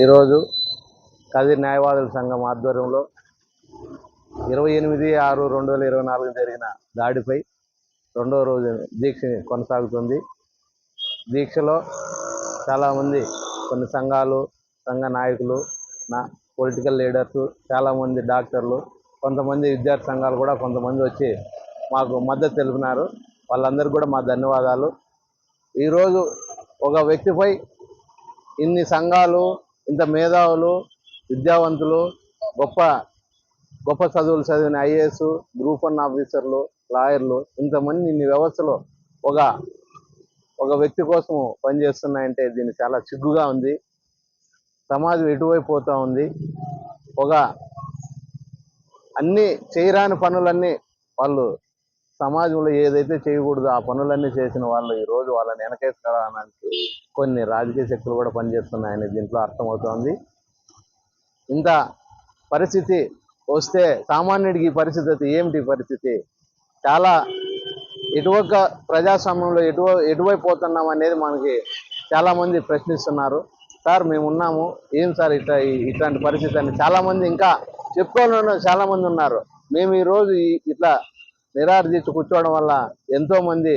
ఈరోజు కది న్యాయవాదుల సంఘం ఆధ్వర్యంలో ఇరవై ఎనిమిది ఆరు రెండు వేల ఇరవై నాలుగు జరిగిన దాడిపై రెండో రోజు దీక్ష కొనసాగుతుంది. దీక్షలో చాలామంది కొన్ని సంఘాలు సంఘ నాయకులు నా పొలిటికల్ లీడర్స్ చాలామంది డాక్టర్లు కొంతమంది విద్యార్థి సంఘాలు కూడా కొంతమంది వచ్చి మాకు మద్దతు తెలిపినారు. వాళ్ళందరికీ కూడా మా ధన్యవాదాలు. ఈరోజు ఒక వ్యక్తిపై ఇన్ని సంఘాలు ఇంత మేధావులు విద్యావంతులు గొప్ప గొప్ప చదువులు చదివిన ఐఏఎస్ గ్రూప్ వన్ ఆఫీసర్లు లాయర్లు ఇంతమంది ఇన్ని వ్యవస్థలో ఒక ఒక వ్యక్తి కోసం పనిచేస్తున్నాయంటే దీన్ని చాలా సిగ్గుగా ఉంది. సమాజం ఎటువైపు పోతూ ఉంది? ఒక అన్ని చేయరాని పనులన్నీ వాళ్ళు సమాజంలో ఏదైతే చేయకూడదు ఆ పనులన్నీ చేసిన వాళ్ళు ఈ రోజు వాళ్ళని వెనకేసుకోవడానికి కొన్ని రాజకీయ శక్తులు కూడా పనిచేస్తున్నాయని దీంట్లో అర్థమవుతోంది. ఇంత పరిస్థితి వస్తే సామాన్యుడికి ఈ పరిస్థితి అయితే ఏమిటి పరిస్థితి? చాలా ఎటువక ప్రజాస్వామ్యంలో ఎటు ఎటువైపోతున్నాం అనేది మనకి చాలామంది ప్రశ్నిస్తున్నారు. సార్ మేము ఉన్నాము. ఏం సార్ ఇట్లా ఇట్లాంటి పరిస్థితి? అని చాలామంది ఇంకా చెప్పుకోవాలని చాలామంది ఉన్నారు. మేము ఈ రోజు ఇట్లా నిరాదీక్ష కూర్చోవడం వల్ల ఎంతోమంది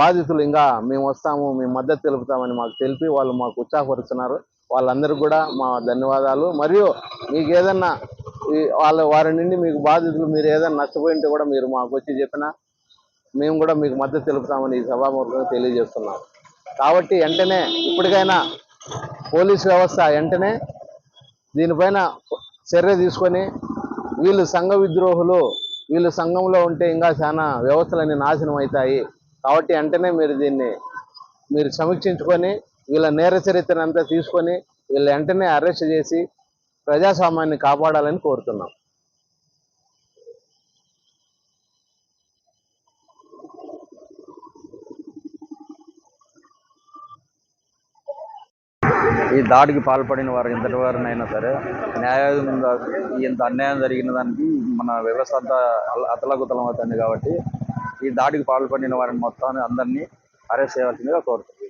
బాధితులు ఇంకా మేము వస్తాము మేము మద్దతు తెలుపుతామని మాకు తెలిపి వాళ్ళు మాకు ఉత్సాహపరుస్తున్నారు. వాళ్ళందరికీ కూడా మా ధన్యవాదాలు. మరియు మీకు ఏదన్నా వాళ్ళ వారి నుండి మీకు బాధితులు మీరు ఏదైనా నష్టపోయింటే కూడా మీరు మాకు వచ్చి చెప్పినా మేము కూడా మీకు మద్దతు తెలుపుతామని ఈ సభాముఖంగా తెలియజేస్తున్నాం. కాబట్టి వెంటనే ఇప్పటికైనా పోలీస్ వ్యవస్థ వెంటనే దీనిపైన చర్య తీసుకొని వీళ్ళు సంఘ విద్రోహులు వీళ్ళు సంఘంలో ఉంటే ఇంకా చాలా వ్యవస్థలన్నీ నాశనం అవుతాయి. కాబట్టి వెంటనే మీరు దీన్ని మీరు సమీక్షించుకొని వీళ్ళ నేర చరిత్రను అంతా తీసుకొని వీళ్ళ వెంటనే అరెస్ట్ చేసి ప్రజాస్వామ్యాన్ని కాపాడాలని కోరుతున్నాం. ఈ దాడికి పాల్పడిన వారు ఇంతటి వారినైనా సరే న్యాయం ఇంత అన్యాయం జరిగిన దానికి మన వ్యవస్థ అంతా అతలకుతలం అవుతుంది కాబట్టి ఈ దాడికి పాల్పడిన వారిని మొత్తాన్ని అందరినీ అరెస్ట్ చేయాల్సిందిగా కోరుతుంది